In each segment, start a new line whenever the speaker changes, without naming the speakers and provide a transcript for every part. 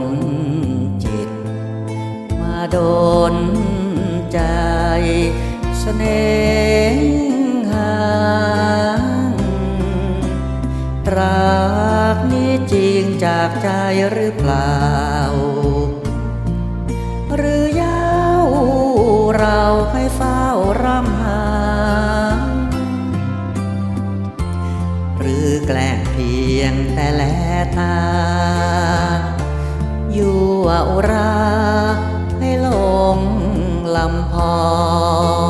นจิต มาโดนใจเสน่หารักนี้จริงจากใจหรือเปล่า หรือยาวเราให้เฝ้ารำหา หรือแกล้งเพียงแต่แลตา อยู่อุรา ให้หลงลำพอ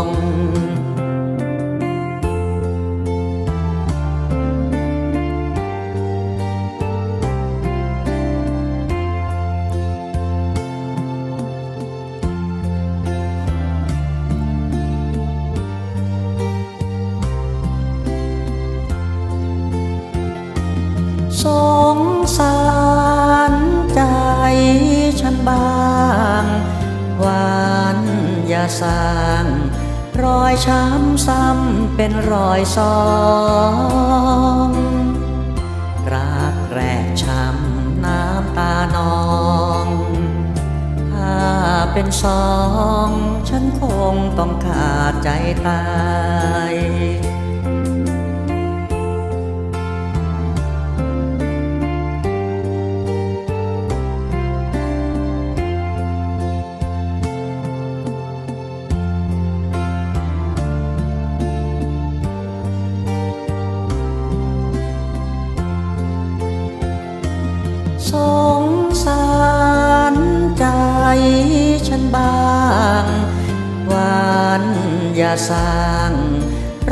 งสงสาร อย่าสร้าง รอยช้ำซ้ำเป็นรอยสองรักแรกช้ำน้ำตานองถ้าเป็นสอง ฉันคงต้องขาดใจตาย สร้าง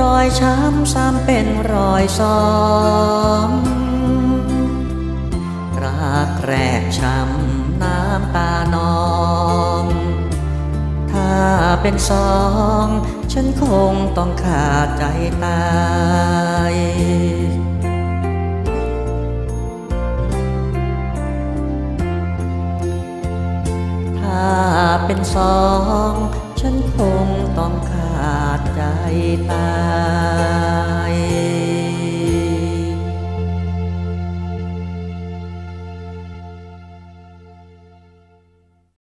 รอยช้ำซ้ำเป็นรอยสองรักแรกช้ำน้ำตานอง ถ้าเป็นสอง ฉันคงต้องขาดใจตายถ้าเป็นสอง ฉันคงต้องข ตาย